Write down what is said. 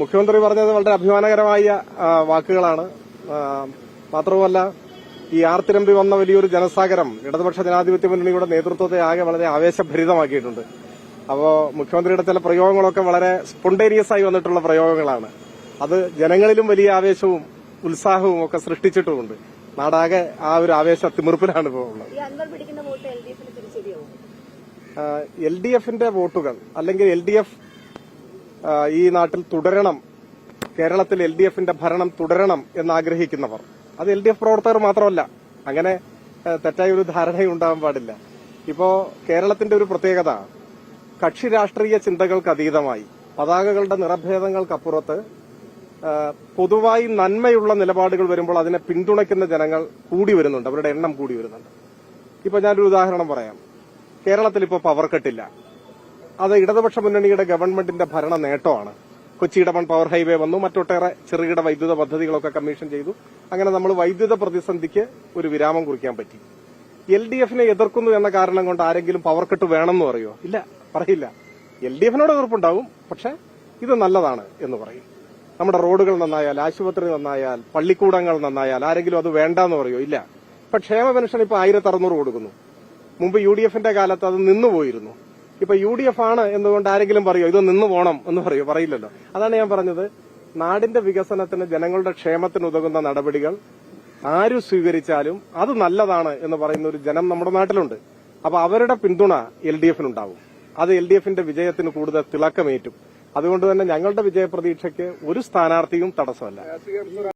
മുഖ്യമന്ത്രി പറഞ്ഞത് വളരെ അഭിമാനകരമായ വാക്കുകളാണ്. മാത്രവുമല്ല ഈ ആർത്തിരമ്പി വന്ന വലിയൊരു ജനസാഗരം ഇടതുപക്ഷ ജനാധിപത്യ മുന്നണിയുടെ നേതൃത്വത്തെ ആകെ വളരെ ആവേശഭരിതമാക്കിയിട്ടുണ്ട്. അപ്പോൾ മുഖ്യമന്ത്രിയുടെ ചില പ്രയോഗങ്ങളൊക്കെ വളരെ സ്പോണ്ടേനിയസ് ആയി വന്നിട്ടുള്ള പ്രയോഗങ്ങളാണ്. അത് ജനങ്ങളിലും വലിയ ആവേശവും ഉത്സാഹവും ഒക്കെ സൃഷ്ടിച്ചിട്ടുമുണ്ട്. നാടാകെ ആ ഒരു ആവേശ തിമിർപ്പിലാണ് ഇപ്പോൾ ഉള്ളത്. എൽ ഡി എഫിന്റെ വോട്ടുകൾ അല്ലെങ്കിൽ എൽ ഡി എഫ് ഈ നാട്ടിൽ തുടരണം. കേരളത്തിൽ എൽ ഡി എഫിന്റെ ഭരണം തുടരണം എന്നാഗ്രഹിക്കുന്നവർ. അത് എൽ ഡി എഫ് പ്രവർത്തകർ മാത്രമല്ല. അങ്ങനെ തെറ്റായ ഒരു ധാരണയും ഉണ്ടാകാൻ പാടില്ല. ഇപ്പോ കേരളത്തിന്റെ ഒരു പ്രത്യേകത കക്ഷി രാഷ്ട്രീയ ചിന്തകൾക്ക് അതീതമായി. പതാകകളുടെ നിറഭേദങ്ങൾക്കപ്പുറത്ത് പൊതുവായി നന്മയുള്ള നിലപാടുകൾ വരുമ്പോൾ അതിനെ പിന്തുണയ്ക്കുന്ന ജനങ്ങൾ കൂടി വരുന്നുണ്ട്. അവരുടെ എണ്ണം കൂടി വരുന്നുണ്ട്. ഇപ്പൊ ഞാനൊരു ഉദാഹരണം പറയാം. കേരളത്തിൽ ഇപ്പോൾ പവർ കട്ടില്ല. അത് ഇടതുപക്ഷ മുന്നണിയുടെ ഗവൺമെന്റിന്റെ ഭരണ നേട്ടമാണ്. കൊച്ചി ഇടമൺ പവർ ഹൈവേ വന്നു. മറ്റൊട്ടേറെ ചെറുകിട വൈദ്യുത പദ്ധതികളൊക്കെ കമ്മീഷൻ ചെയ്തു. അങ്ങനെ നമ്മൾ വൈദ്യുത പ്രതിസന്ധിക്ക് ഒരു വിരാമം കുറിക്കാൻ പറ്റി. എൽ ഡി എഫിനെ എതിർക്കുന്നു എന്ന കാരണം കൊണ്ട് ആരെങ്കിലും പവർ കട്ട് വേണമെന്ന് പറയുമോ ഇല്ല പറയില്ല. എൽ ഡി എഫിനോട് എതിർപ്പുണ്ടാവും പക്ഷെ ഇത് നല്ലതാണ് എന്ന് പറയും. നമ്മുടെ റോഡുകൾ നന്നായാൽ ആശുപത്രി നന്നായാൽ പള്ളിക്കൂടങ്ങൾ നന്നായാൽ ആരെങ്കിലും അത് വേണ്ടെന്ന് പറയുമോ ഇല്ല. ഇപ്പൊ ക്ഷേമ പെൻഷൻ ഇപ്പൊ ആയിരത്തി അറുന്നൂറ് കൊടുക്കുന്നു. മുമ്പ് യു ഡി എഫിന്റെ കാലത്ത് അത് നിന്നുപോയിരുന്നു. ഇപ്പൊ യു ഡി എഫ് ആണ് എന്നുകൊണ്ട് ആരെങ്കിലും പറയോ ഇത് നിന്ന് പോണം എന്ന് പറയോ? പറയില്ലല്ലോ. അതാണ് ഞാൻ പറഞ്ഞത്. നാടിന്റെ വികസനത്തിന് ജനങ്ങളുടെ ക്ഷേമത്തിന് ഉതകുന്ന നടപടികൾ ആര് സ്വീകരിച്ചാലും അത് നല്ലതാണ് എന്ന് പറയുന്ന ഒരു ജനം നമ്മുടെ നാട്ടിലുണ്ട്. അപ്പൊ അവരുടെ പിന്തുണ എൽ ഡി എഫിനുണ്ടാവും. അത് എൽ ഡി എഫിന്റെ വിജയത്തിന് കൂടുതൽ തിളക്കമേറ്റും. അതുകൊണ്ട് തന്നെ ഞങ്ങളുടെ വിജയപ്രതീക്ഷയ്ക്ക് ഒരു സ്ഥാനാർത്ഥിയും തടസ്സമല്ല.